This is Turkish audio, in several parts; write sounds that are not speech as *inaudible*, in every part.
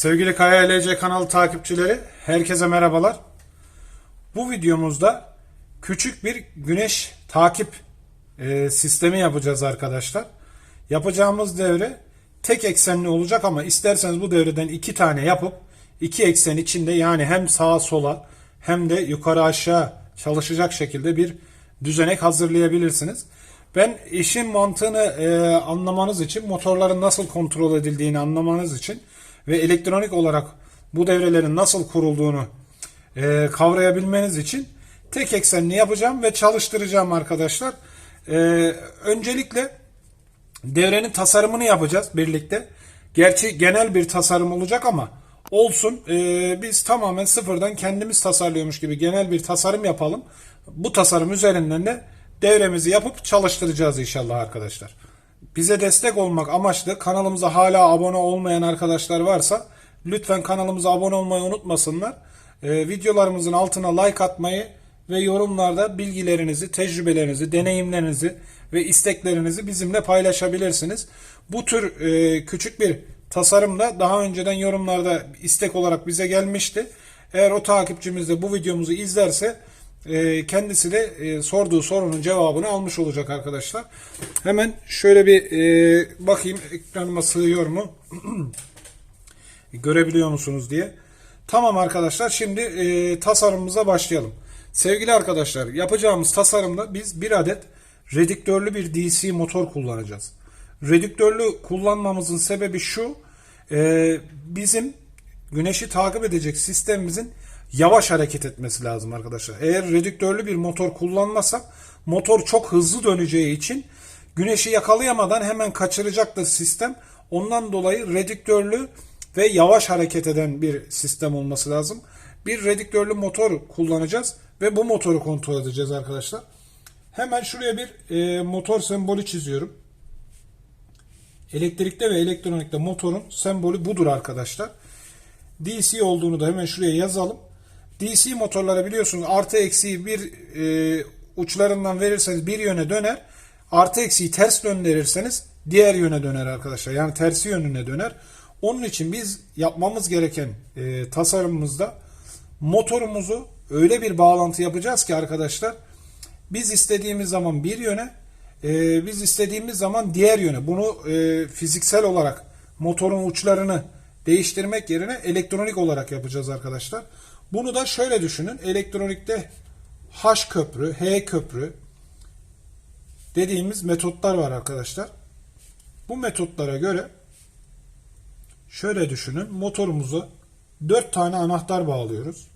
Sevgili Kaya LC kanalı takipçileri, herkese merhabalar. Bu videomuzda küçük bir güneş takip e, sistemi yapacağız arkadaşlar. Yapacağımız devre tek eksenli olacak ama isterseniz bu devreden iki tane yapıp iki eksen içinde yani hem sağa sola hem de yukarı aşağı çalışacak şekilde bir düzenek hazırlayabilirsiniz. Ben işin mantığını e, anlamanız için, motorların nasıl kontrol edildiğini anlamanız için ve elektronik olarak bu devrelerin nasıl kurulduğunu e, kavrayabilmeniz için tek eksenli yapacağım ve çalıştıracağım arkadaşlar. E, öncelikle devrenin tasarımını yapacağız birlikte. Gerçi genel bir tasarım olacak ama olsun. E, biz tamamen sıfırdan kendimiz tasarlıyormuş gibi genel bir tasarım yapalım. Bu tasarım üzerinden de devremizi yapıp çalıştıracağız inşallah arkadaşlar. Bize destek olmak amaçlı kanalımıza hala abone olmayan arkadaşlar varsa lütfen kanalımıza abone olmayı unutmasınlar. Ee, videolarımızın altına like atmayı ve yorumlarda bilgilerinizi, tecrübelerinizi, deneyimlerinizi ve isteklerinizi bizimle paylaşabilirsiniz. Bu tür e, küçük bir tasarım da daha önceden yorumlarda istek olarak bize gelmişti. Eğer o takipçimiz de bu videomuzu izlerse kendisi de e, sorduğu sorunun cevabını almış olacak arkadaşlar. Hemen şöyle bir e, bakayım ekranıma sığıyor mu? *clears throat* Görebiliyor musunuz diye. Tamam arkadaşlar şimdi e, tasarımımıza başlayalım. Sevgili arkadaşlar yapacağımız tasarımda biz bir adet redüktörlü bir DC motor kullanacağız. Redüktörlü kullanmamızın sebebi şu. bizim güneşi takip edecek sistemimizin yavaş hareket etmesi lazım arkadaşlar. Eğer redüktörlü bir motor kullanmasak motor çok hızlı döneceği için güneşi yakalayamadan hemen kaçıracaktır sistem. Ondan dolayı redüktörlü ve yavaş hareket eden bir sistem olması lazım. Bir redüktörlü motor kullanacağız ve bu motoru kontrol edeceğiz arkadaşlar. Hemen şuraya bir e, motor sembolü çiziyorum. Elektrikte ve elektronikte motorun sembolü budur arkadaşlar. DC olduğunu da hemen şuraya yazalım. DC motorlara biliyorsunuz artı eksiği bir e, uçlarından verirseniz bir yöne döner. Artı eksiği ters döndürürseniz diğer yöne döner arkadaşlar. Yani tersi yönüne döner. Onun için biz yapmamız gereken e, tasarımımızda motorumuzu öyle bir bağlantı yapacağız ki arkadaşlar biz istediğimiz zaman bir yöne e, biz istediğimiz zaman diğer yöne bunu e, fiziksel olarak motorun uçlarını değiştirmek yerine elektronik olarak yapacağız arkadaşlar. Bunu da şöyle düşünün. Elektronikte H köprü, H köprü dediğimiz metotlar var arkadaşlar. Bu metotlara göre şöyle düşünün. Motorumuzu 4 tane anahtar bağlıyoruz.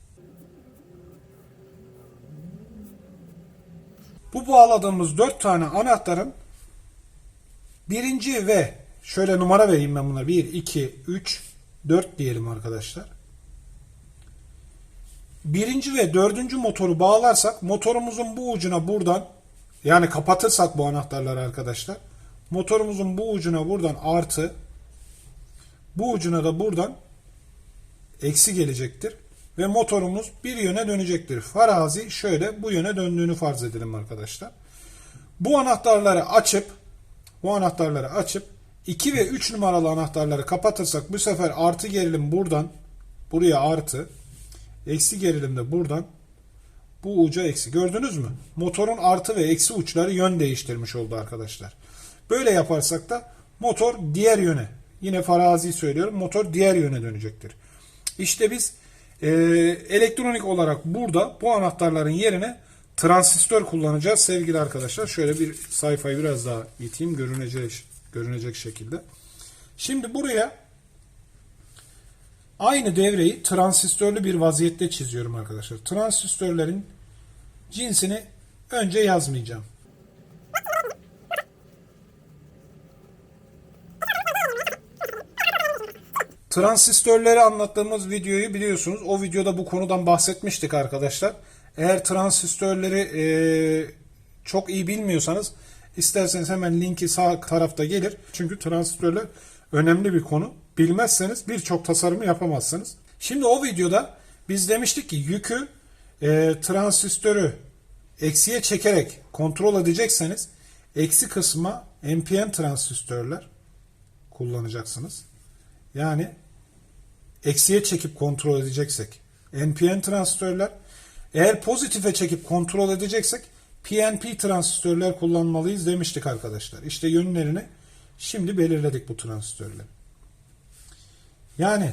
Bu bağladığımız 4 tane anahtarın birinci ve şöyle numara vereyim ben buna. 1, 2, 3, 4 diyelim arkadaşlar. Birinci ve dördüncü motoru bağlarsak motorumuzun bu ucuna buradan yani kapatırsak bu anahtarları arkadaşlar motorumuzun bu ucuna buradan artı bu ucuna da buradan eksi gelecektir. Ve motorumuz bir yöne dönecektir. Farazi şöyle bu yöne döndüğünü farz edelim arkadaşlar. Bu anahtarları açıp bu anahtarları açıp 2 ve 3 numaralı anahtarları kapatırsak bu sefer artı gerilim buradan buraya artı eksi gerilim de buradan bu uca eksi. Gördünüz mü? Motorun artı ve eksi uçları yön değiştirmiş oldu arkadaşlar. Böyle yaparsak da motor diğer yöne yine farazi söylüyorum motor diğer yöne dönecektir. İşte biz e, elektronik olarak burada bu anahtarların yerine transistör kullanacağız sevgili arkadaşlar. Şöyle bir sayfayı biraz daha iteyim görünecek, görünecek şekilde. Şimdi buraya aynı devreyi transistörlü bir vaziyette çiziyorum arkadaşlar. Transistörlerin cinsini önce yazmayacağım. Transistörleri anlattığımız videoyu biliyorsunuz. O videoda bu konudan bahsetmiştik arkadaşlar. Eğer transistörleri e, çok iyi bilmiyorsanız isterseniz hemen linki sağ tarafta gelir. Çünkü transistörler önemli bir konu. Bilmezseniz birçok tasarımı yapamazsınız. Şimdi o videoda biz demiştik ki yükü e, transistörü eksiye çekerek kontrol edecekseniz eksi kısma NPN transistörler kullanacaksınız. Yani eksiye çekip kontrol edeceksek NPN transistörler, eğer pozitife çekip kontrol edeceksek PNP transistörler kullanmalıyız demiştik arkadaşlar. İşte yönlerini şimdi belirledik bu transistörleri. Yani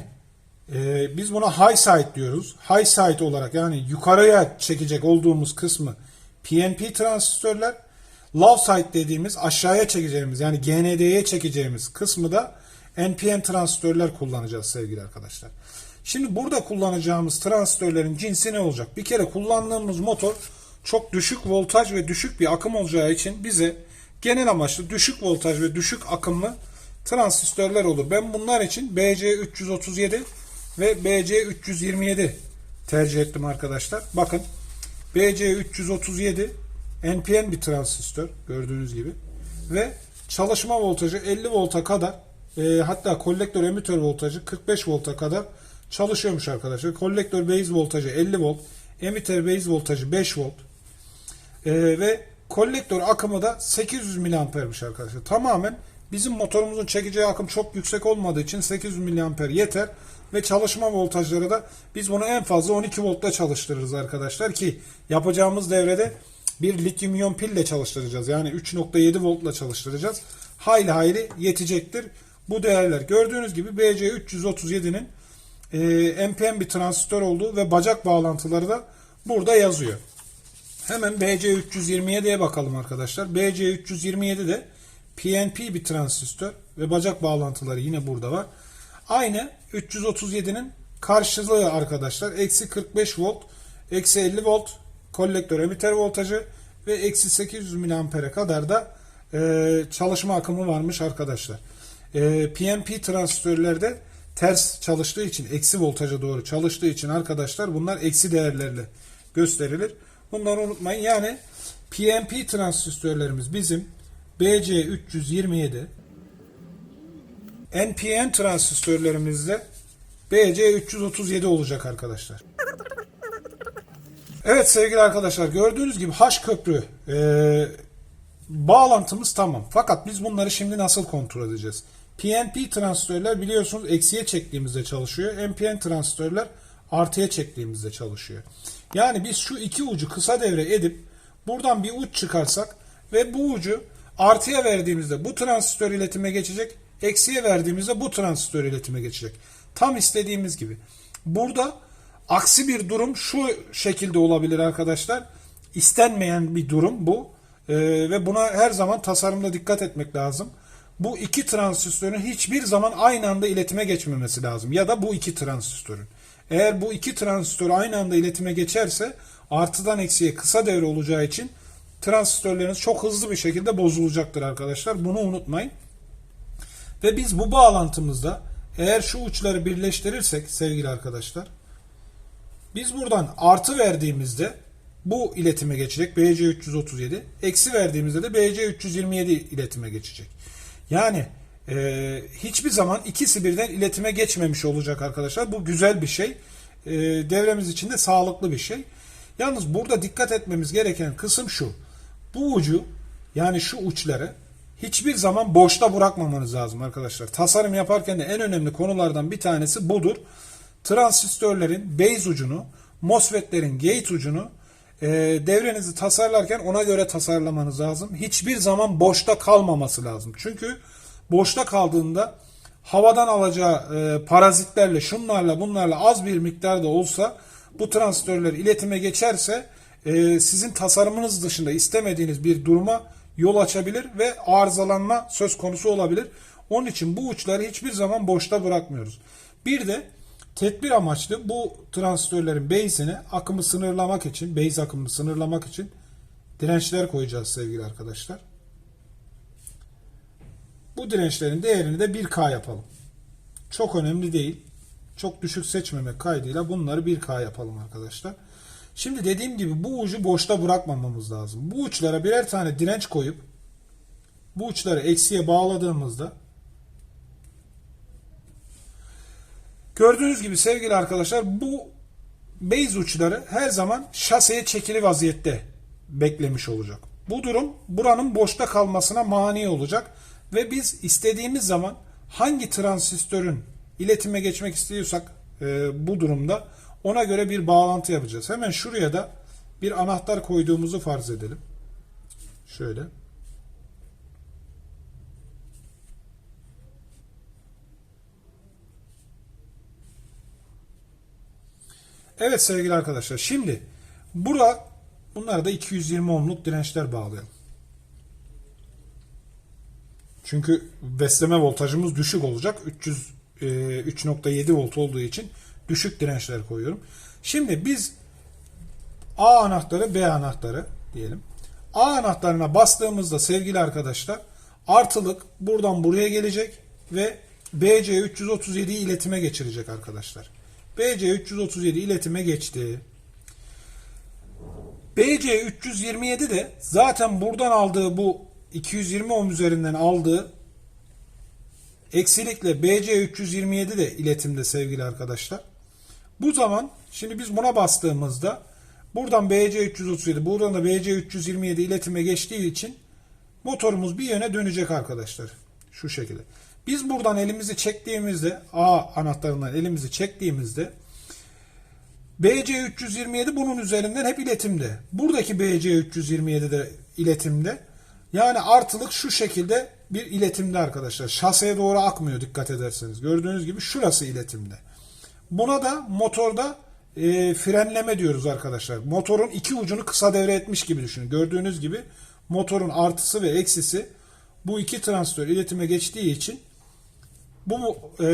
e, biz buna high side diyoruz. High side olarak yani yukarıya çekecek olduğumuz kısmı PNP transistörler. Low side dediğimiz aşağıya çekeceğimiz yani GND'ye çekeceğimiz kısmı da NPN transistörler kullanacağız sevgili arkadaşlar. Şimdi burada kullanacağımız transistörlerin cinsi ne olacak? Bir kere kullandığımız motor çok düşük voltaj ve düşük bir akım olacağı için bize genel amaçlı düşük voltaj ve düşük akımlı transistörler olur. Ben bunlar için BC337 ve BC327 tercih ettim arkadaşlar. Bakın BC337 NPN bir transistör gördüğünüz gibi ve çalışma voltajı 50 volta kadar e, hatta kolektör emitör voltajı 45 volta kadar çalışıyormuş arkadaşlar. Kolektör base voltajı 50 volt, emitör base voltajı 5 volt e, ve kolektör akımı da 800 miliampermiş arkadaşlar. Tamamen bizim motorumuzun çekeceği akım çok yüksek olmadığı için 800 miliamper yeter ve çalışma voltajları da biz bunu en fazla 12 voltta çalıştırırız arkadaşlar ki yapacağımız devrede bir lityum iyon pille çalıştıracağız. Yani 3.7 voltla çalıştıracağız. Hayli hayli yetecektir bu değerler. Gördüğünüz gibi BC337'nin e, NPN bir transistör olduğu ve bacak bağlantıları da burada yazıyor. Hemen BC327'ye bakalım arkadaşlar. BC327 de PNP bir transistör ve bacak bağlantıları yine burada var. Aynı 337'nin karşılığı arkadaşlar. Eksi 45 volt, eksi 50 volt kolektör emitter voltajı ve eksi 800 miliampere kadar da e, çalışma akımı varmış arkadaşlar. E, PNP transistörlerde ters çalıştığı için eksi voltaja doğru çalıştığı için arkadaşlar bunlar eksi değerlerle gösterilir. Bunları unutmayın. Yani PNP transistörlerimiz bizim BC327 NPN transistörlerimizde BC337 olacak arkadaşlar. Evet sevgili arkadaşlar gördüğünüz gibi H köprü e, bağlantımız tamam. Fakat biz bunları şimdi nasıl kontrol edeceğiz? PNP transistörler biliyorsunuz eksiye çektiğimizde çalışıyor. NPN transistörler artıya çektiğimizde çalışıyor. Yani biz şu iki ucu kısa devre edip buradan bir uç çıkarsak ve bu ucu artıya verdiğimizde bu transistör iletime geçecek. Eksiye verdiğimizde bu transistör iletime geçecek. Tam istediğimiz gibi. Burada aksi bir durum şu şekilde olabilir arkadaşlar. İstenmeyen bir durum bu. Ee, ve buna her zaman tasarımda dikkat etmek lazım. Bu iki transistörün hiçbir zaman aynı anda iletime geçmemesi lazım. Ya da bu iki transistörün. Eğer bu iki transistör aynı anda iletime geçerse artıdan eksiye kısa devre olacağı için transistörleriniz çok hızlı bir şekilde bozulacaktır arkadaşlar. Bunu unutmayın. Ve biz bu bağlantımızda eğer şu uçları birleştirirsek sevgili arkadaşlar biz buradan artı verdiğimizde bu iletime geçecek BC337 eksi verdiğimizde de BC327 iletime geçecek. Yani e, hiçbir zaman ikisi birden iletime geçmemiş olacak arkadaşlar. Bu güzel bir şey. E, devremiz için de sağlıklı bir şey. Yalnız burada dikkat etmemiz gereken kısım şu. Bu ucu yani şu uçları hiçbir zaman boşta bırakmamanız lazım arkadaşlar. Tasarım yaparken de en önemli konulardan bir tanesi budur. Transistörlerin base ucunu, MOSFET'lerin gate ucunu e, devrenizi tasarlarken ona göre tasarlamanız lazım. Hiçbir zaman boşta kalmaması lazım. Çünkü boşta kaldığında havadan alacağı e, parazitlerle, şunlarla, bunlarla az bir miktarda olsa bu transistörler iletime geçerse e, sizin tasarımınız dışında istemediğiniz bir duruma yol açabilir ve arızalanma söz konusu olabilir. Onun için bu uçları hiçbir zaman boşta bırakmıyoruz. Bir de tedbir amaçlı bu transistörlerin base'ine akımı sınırlamak için, base akımını sınırlamak için dirençler koyacağız sevgili arkadaşlar. Bu dirençlerin değerini de 1K yapalım. Çok önemli değil. Çok düşük seçmemek kaydıyla bunları 1K yapalım arkadaşlar. Şimdi dediğim gibi bu ucu boşta bırakmamamız lazım. Bu uçlara birer tane direnç koyup bu uçları eksiye bağladığımızda gördüğünüz gibi sevgili arkadaşlar bu base uçları her zaman şaseye çekili vaziyette beklemiş olacak. Bu durum buranın boşta kalmasına mani olacak ve biz istediğimiz zaman hangi transistörün iletime geçmek istiyorsak e, bu durumda. Ona göre bir bağlantı yapacağız. Hemen şuraya da bir anahtar koyduğumuzu farz edelim. Şöyle. Evet sevgili arkadaşlar. Şimdi bura bunlara da 220 ohmluk dirençler bağlayalım. Çünkü besleme voltajımız düşük olacak. 300 e, 3.7 volt olduğu için düşük dirençler koyuyorum. Şimdi biz A anahtarı B anahtarı diyelim. A anahtarına bastığımızda sevgili arkadaşlar artılık buradan buraya gelecek ve BC 337 iletime geçirecek arkadaşlar. BC 337 iletime geçti. BC 327 de zaten buradan aldığı bu 220 ohm üzerinden aldığı eksilikle BC 327 de iletimde sevgili arkadaşlar. Bu zaman şimdi biz buna bastığımızda buradan BC 337 buradan da BC 327 iletime geçtiği için motorumuz bir yöne dönecek arkadaşlar. Şu şekilde. Biz buradan elimizi çektiğimizde A anahtarından elimizi çektiğimizde BC 327 bunun üzerinden hep iletimde. Buradaki BC 327 de iletimde. Yani artılık şu şekilde bir iletimde arkadaşlar. Şaseye doğru akmıyor dikkat ederseniz. Gördüğünüz gibi şurası iletimde. Buna da motorda e, frenleme diyoruz arkadaşlar. Motorun iki ucunu kısa devre etmiş gibi düşünün. Gördüğünüz gibi motorun artısı ve eksisi bu iki transistör iletime geçtiği için bu e,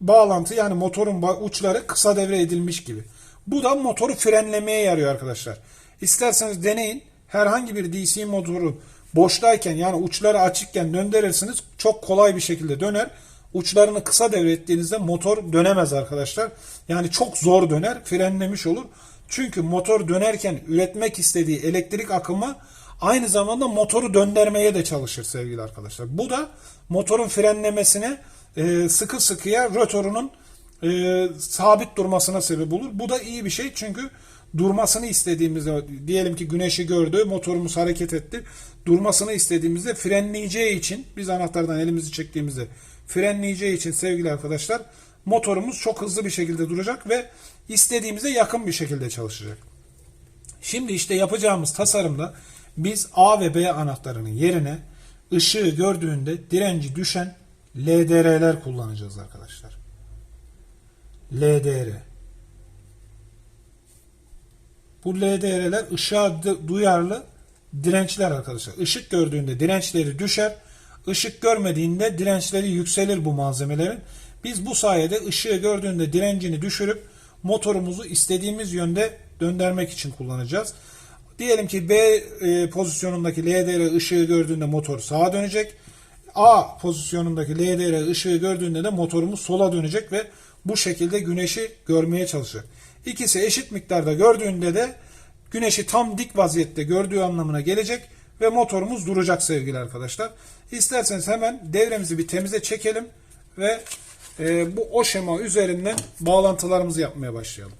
bağlantı yani motorun uçları kısa devre edilmiş gibi. Bu da motoru frenlemeye yarıyor arkadaşlar. İsterseniz deneyin. Herhangi bir DC motoru boştayken yani uçları açıkken döndürürsünüz. Çok kolay bir şekilde döner. Uçlarını kısa devre ettiğinizde motor dönemez arkadaşlar. Yani çok zor döner. Frenlemiş olur. Çünkü motor dönerken üretmek istediği elektrik akımı aynı zamanda motoru döndürmeye de çalışır sevgili arkadaşlar. Bu da motorun frenlemesine e, sıkı sıkıya rotorunun e, sabit durmasına sebep olur. Bu da iyi bir şey çünkü durmasını istediğimizde diyelim ki güneşi gördü, motorumuz hareket etti. Durmasını istediğimizde frenleyeceği için biz anahtardan elimizi çektiğimizde frenleyeceği için sevgili arkadaşlar motorumuz çok hızlı bir şekilde duracak ve istediğimize yakın bir şekilde çalışacak. Şimdi işte yapacağımız tasarımda biz A ve B anahtarının yerine ışığı gördüğünde direnci düşen LDR'ler kullanacağız arkadaşlar. LDR. Bu LDR'ler ışığa duyarlı dirençler arkadaşlar. Işık gördüğünde dirençleri düşer. Işık görmediğinde dirençleri yükselir bu malzemelerin. Biz bu sayede ışığı gördüğünde direncini düşürüp motorumuzu istediğimiz yönde döndürmek için kullanacağız. Diyelim ki B e, pozisyonundaki LDR ışığı gördüğünde motor sağa dönecek. A pozisyonundaki LDR ışığı gördüğünde de motorumuz sola dönecek ve bu şekilde güneşi görmeye çalışacak. İkisi eşit miktarda gördüğünde de güneşi tam dik vaziyette gördüğü anlamına gelecek ve motorumuz duracak sevgili arkadaşlar. İsterseniz hemen devremizi bir temize çekelim ve e, bu o şema üzerinden bağlantılarımızı yapmaya başlayalım.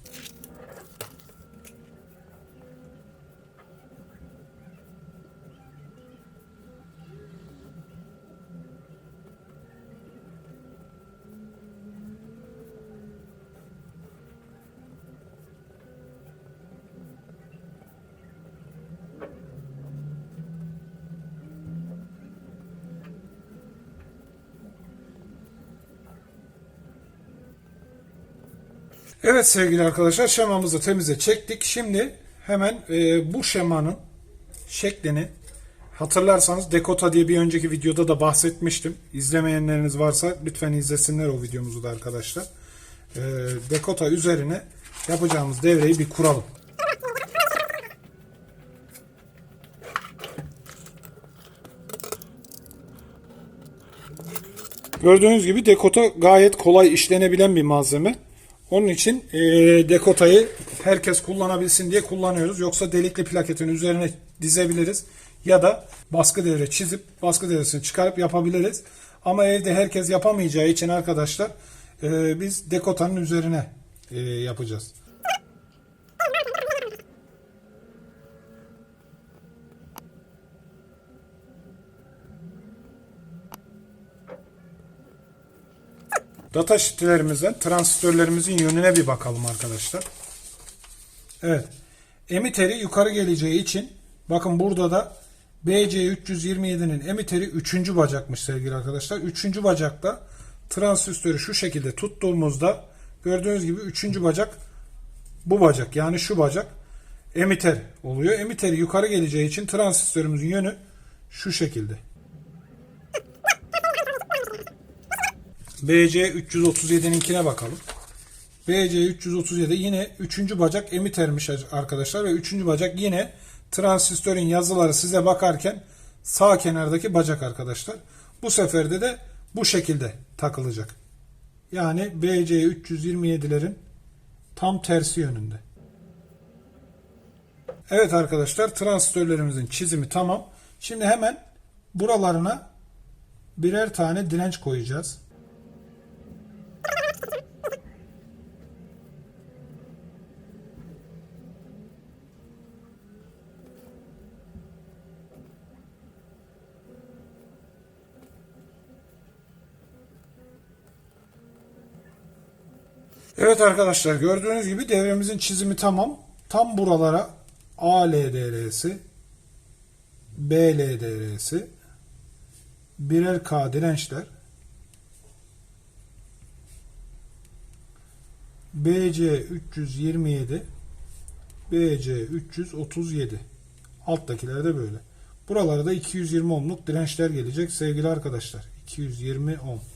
Evet sevgili arkadaşlar şemamızı temize çektik. Şimdi hemen e, bu şemanın şeklini hatırlarsanız Dekota diye bir önceki videoda da bahsetmiştim. İzlemeyenleriniz varsa lütfen izlesinler o videomuzu da arkadaşlar. E, Dekota üzerine yapacağımız devreyi bir kuralım. Gördüğünüz gibi Dekota gayet kolay işlenebilen bir malzeme. Onun için e, dekotayı herkes kullanabilsin diye kullanıyoruz. Yoksa delikli plaketin üzerine dizebiliriz. Ya da baskı devre çizip baskı devresini çıkarıp yapabiliriz. Ama evde herkes yapamayacağı için arkadaşlar e, biz dekotanın üzerine e, yapacağız. Data sheetlerimizden transistörlerimizin yönüne bir bakalım arkadaşlar. Evet. Emiteri yukarı geleceği için bakın burada da BC327'nin emiteri 3. bacakmış sevgili arkadaşlar. 3. bacakta transistörü şu şekilde tuttuğumuzda gördüğünüz gibi 3. bacak bu bacak yani şu bacak emiter oluyor. Emiteri yukarı geleceği için transistörümüzün yönü şu şekilde. BC337'ninkine bakalım. BC337 yine 3. bacak emitermiş arkadaşlar ve 3. bacak yine transistörün yazıları size bakarken sağ kenardaki bacak arkadaşlar. Bu seferde de bu şekilde takılacak. Yani BC327'lerin tam tersi yönünde. Evet arkadaşlar transistörlerimizin çizimi tamam. Şimdi hemen buralarına birer tane direnç koyacağız. Evet arkadaşlar gördüğünüz gibi devremizin çizimi tamam. Tam buralara A LDR'si, B LDR'si, birer K dirençler, BC 327, BC 337. Alttakiler de böyle. Buralara da 220 ohmluk dirençler gelecek sevgili arkadaşlar. 220 ohm.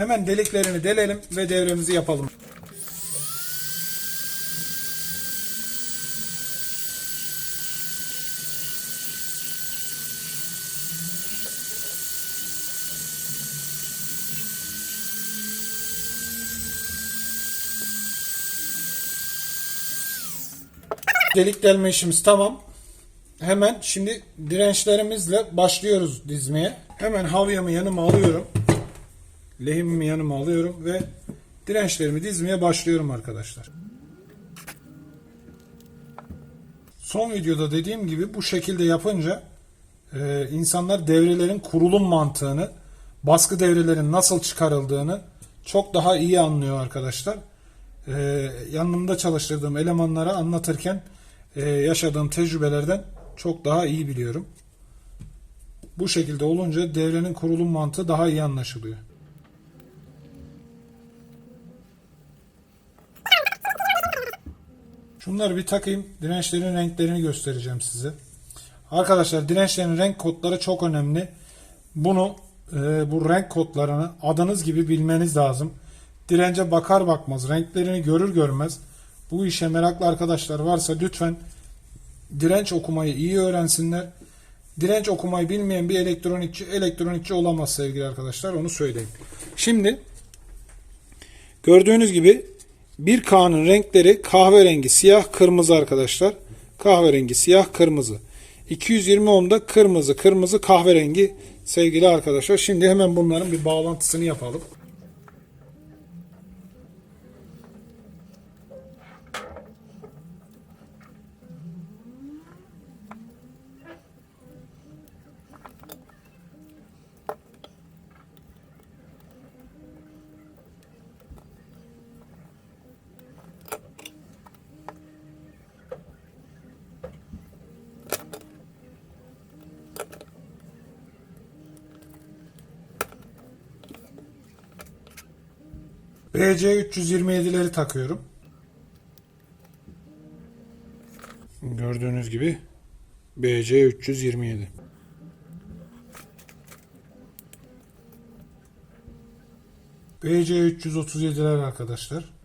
Hemen deliklerini delelim ve devremizi yapalım. Delik delme işimiz tamam. Hemen şimdi dirençlerimizle başlıyoruz dizmeye. Hemen havyamı yanıma alıyorum. Lehimimi yanıma alıyorum ve dirençlerimi dizmeye başlıyorum arkadaşlar. Son videoda dediğim gibi bu şekilde yapınca e, insanlar devrelerin kurulum mantığını, baskı devrelerin nasıl çıkarıldığını çok daha iyi anlıyor arkadaşlar. E, yanımda çalıştırdığım elemanlara anlatırken e, yaşadığım tecrübelerden çok daha iyi biliyorum. Bu şekilde olunca devrenin kurulum mantığı daha iyi anlaşılıyor. Şunları bir takayım. Dirençlerin renklerini göstereceğim size. Arkadaşlar dirençlerin renk kodları çok önemli. Bunu e, bu renk kodlarını adınız gibi bilmeniz lazım. Dirence bakar bakmaz renklerini görür görmez bu işe meraklı arkadaşlar varsa lütfen direnç okumayı iyi öğrensinler. Direnç okumayı bilmeyen bir elektronikçi elektronikçi olamaz sevgili arkadaşlar onu söyleyeyim. Şimdi gördüğünüz gibi bir K'nın renkleri kahverengi, siyah, kırmızı arkadaşlar. Kahverengi, siyah, kırmızı. 220 ohm'da kırmızı, kırmızı, kahverengi sevgili arkadaşlar. Şimdi hemen bunların bir bağlantısını yapalım. BC 327'leri takıyorum. Gördüğünüz gibi BC 327. BC 337'ler arkadaşlar.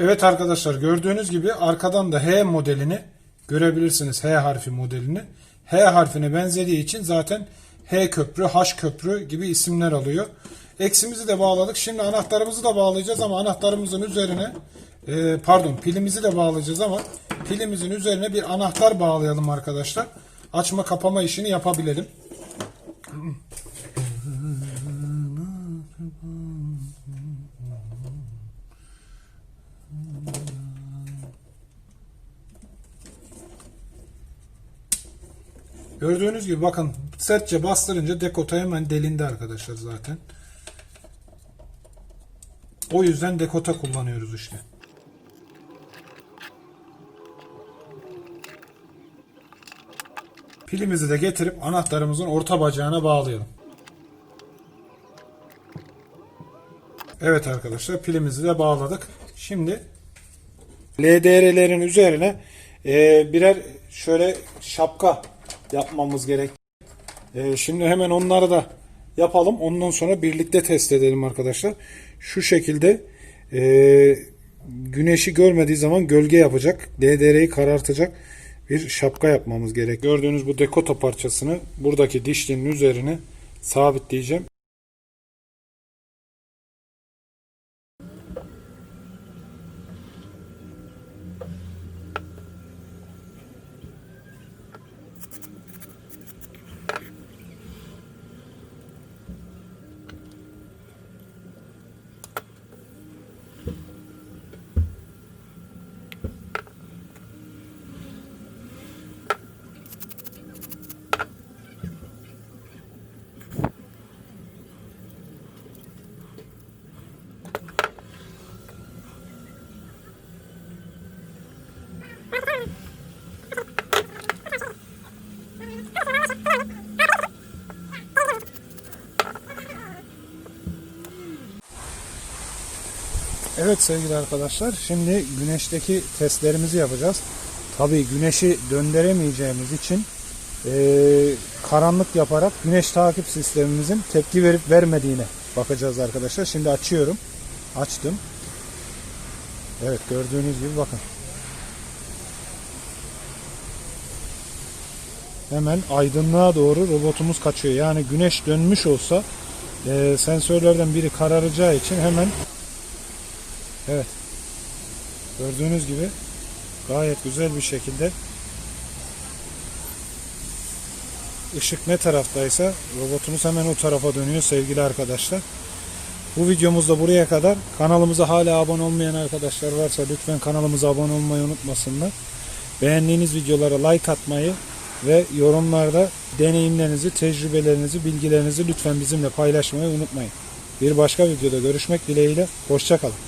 Evet arkadaşlar gördüğünüz gibi arkadan da H modelini görebilirsiniz. H harfi modelini. H harfine benzediği için zaten H köprü, H köprü gibi isimler alıyor. Eksimizi de bağladık. Şimdi anahtarımızı da bağlayacağız ama anahtarımızın üzerine e, pardon pilimizi de bağlayacağız ama pilimizin üzerine bir anahtar bağlayalım arkadaşlar. Açma kapama işini yapabilelim. Gördüğünüz gibi bakın sertçe bastırınca dekota hemen delindi arkadaşlar zaten. O yüzden dekota kullanıyoruz işte. Pilimizi de getirip anahtarımızın orta bacağına bağlayalım. Evet arkadaşlar pilimizi de bağladık. Şimdi LDR'lerin üzerine e, birer şöyle şapka yapmamız gerek. E, şimdi hemen onları da yapalım. Ondan sonra birlikte test edelim arkadaşlar. Şu şekilde e, güneşi görmediği zaman gölge yapacak. LDR'yi karartacak bir şapka yapmamız gerek. Gördüğünüz bu dekota parçasını buradaki dişlinin üzerine sabitleyeceğim. Evet sevgili arkadaşlar şimdi güneşteki testlerimizi yapacağız. Tabii güneşi döndüremeyeceğimiz için eee, karanlık yaparak güneş takip sistemimizin tepki verip vermediğine bakacağız arkadaşlar. Şimdi açıyorum. Açtım. Evet gördüğünüz gibi bakın. Hemen aydınlığa doğru robotumuz kaçıyor. Yani güneş dönmüş olsa eee, sensörlerden biri kararacağı için hemen Evet. Gördüğünüz gibi gayet güzel bir şekilde ışık ne taraftaysa robotumuz hemen o tarafa dönüyor sevgili arkadaşlar. Bu videomuz da buraya kadar. Kanalımıza hala abone olmayan arkadaşlar varsa lütfen kanalımıza abone olmayı unutmasınlar. Beğendiğiniz videolara like atmayı ve yorumlarda deneyimlerinizi, tecrübelerinizi, bilgilerinizi lütfen bizimle paylaşmayı unutmayın. Bir başka videoda görüşmek dileğiyle. Hoşçakalın.